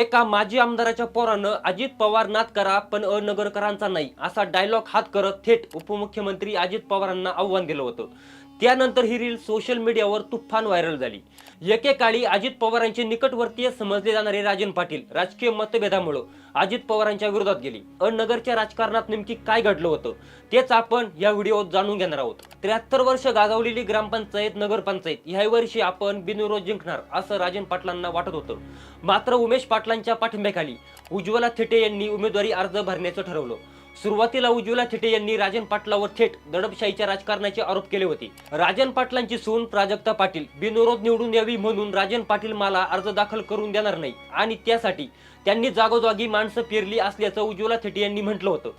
एका माजी आमदाराच्या पोरानं अजित पवार नाद करा पण अनगरकरांचा नाही असा डायलॉग हात करत थेट उपमुख्यमंत्री अजित पवारांना आव्हान दिलं होतं. त्यानंतर ही रील सोशल मीडियावर तुफान व्हायरल झाली. एकेकाळी अजित पवारांचे निकटवर्तीय समजले जाणारे राजन पाटील राजकीय मतभेदामुळं अजित पवारांच्या विरोधात गेली. अनगरच्या राजकारणात नेमकी काय घडलं होतं तेच आपण या व्हिडिओत जाणून घेणार आहोत. त्र्याहत्तर वर्ष गाजवलेली ग्रामपंचायत नगरपंचायत ह्या वर्षी आपण बिनविरोध जिंकणार असं राजन पाटलांना वाटत होतं. मात्र उमेश पाटलांच्या पाठिंब्याखाली उज्ज्वला थेटे यांनी उमेदवारी अर्ज भरण्याचं ठरवलं. सुरुवातीला उज्ज्वला थेटे यांनी राजन पाटलावर थेट दडपशाहीच्या राजकारणाचे आरोप केले होते. राजन पाटलांची सून प्राजक्ता पाटील बिनविरोध निवडून यावी म्हणून राजन पाटील मला अर्ज दाखल करून देणार नाही. आणि त्यासाठी त्यांनी जागोजागी माणसं पेरली असल्याचं उज्ज्वला थेटे यांनी म्हटलं होतं.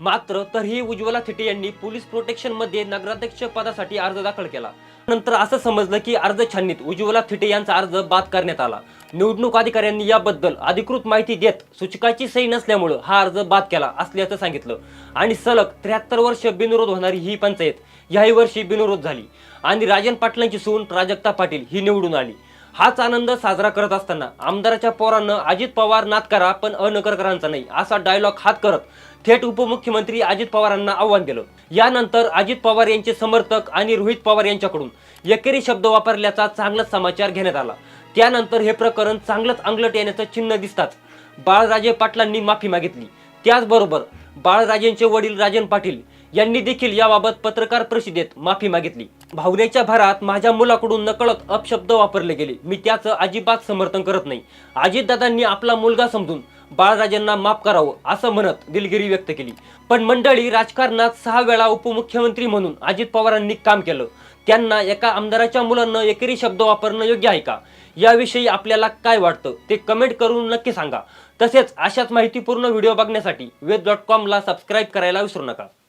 मात्र तरीही उज्ज्वला थिटे यांनी पोलीस प्रोटेक्शनमध्ये नगराध्यक्ष पदासाठी अर्ज दाखल केला. नंतर असं समजलं की अर्ज छाननीत उज्ज्वला थिटे यांचा अर्ज बाद करण्यात आला. निवडणूक अधिकाऱ्यांनी याबद्दल अधिकृत माहिती देत सूचकाची सही नसल्यामुळं हा अर्ज बाद केला असल्याचं सांगितलं. आणि सलग त्र्याहत्तर वर्ष बिनविरोध होणारी ही पंचायत याही वर्षी बिनविरोध झाली. आणि राजन पाटलांची सून प्राजक्ता पाटील ही निवडून आली. हाच आनंद साजरा करत असताना आमदाराच्या पोरानं अजित पवार नाद करा पण अनकरकरांचा नाही असा डायलॉग हात करत थेट उपमुख्यमंत्री अजित पवारांना आव्हान दिलं. यानंतर अजित पवार यांचे समर्थक आणि रोहित पवार यांच्याकडून एकेरी शब्द वापरल्याचा चांगलाच समाचार घेण्यात आला. त्यानंतर हे प्रकरण चांगलंच अंगलट येण्याचं चिन्ह दिसताच बाळराजे पाटलांनी माफी मागितली. त्याचबरोबर बाळराजेंचे वडील राजन पाटील यांनी देखील याबाबत पत्रकार परिषदेत माफी मागितली. भावनेच्या भरात माझ्या मुलाकडून नकळत अपशब्द वापरले गेले. मी त्याचं अजिबात समर्थन करत नाही. अजितदादांनी आपला मुलगा समजून बाळराजांना माफ करावं असं म्हणत दिलगिरी व्यक्त केली. पण मंडळी राजकारणात सहा वेळा उपमुख्यमंत्री म्हणून अजित पवारांनी काम केलं. त्यांना एका आमदाराच्या मुलांना एकेरी शब्द वापरणं योग्य आहे का? याविषयी आपल्याला काय वाटतं? ते कमेंट करून नक्की सांगा. तसेच अशाच माहितीपूर्ण व्हिडिओ बघण्यासाठी वेद डॉट कॉमला सबस्क्राईब करायला विसरू नका.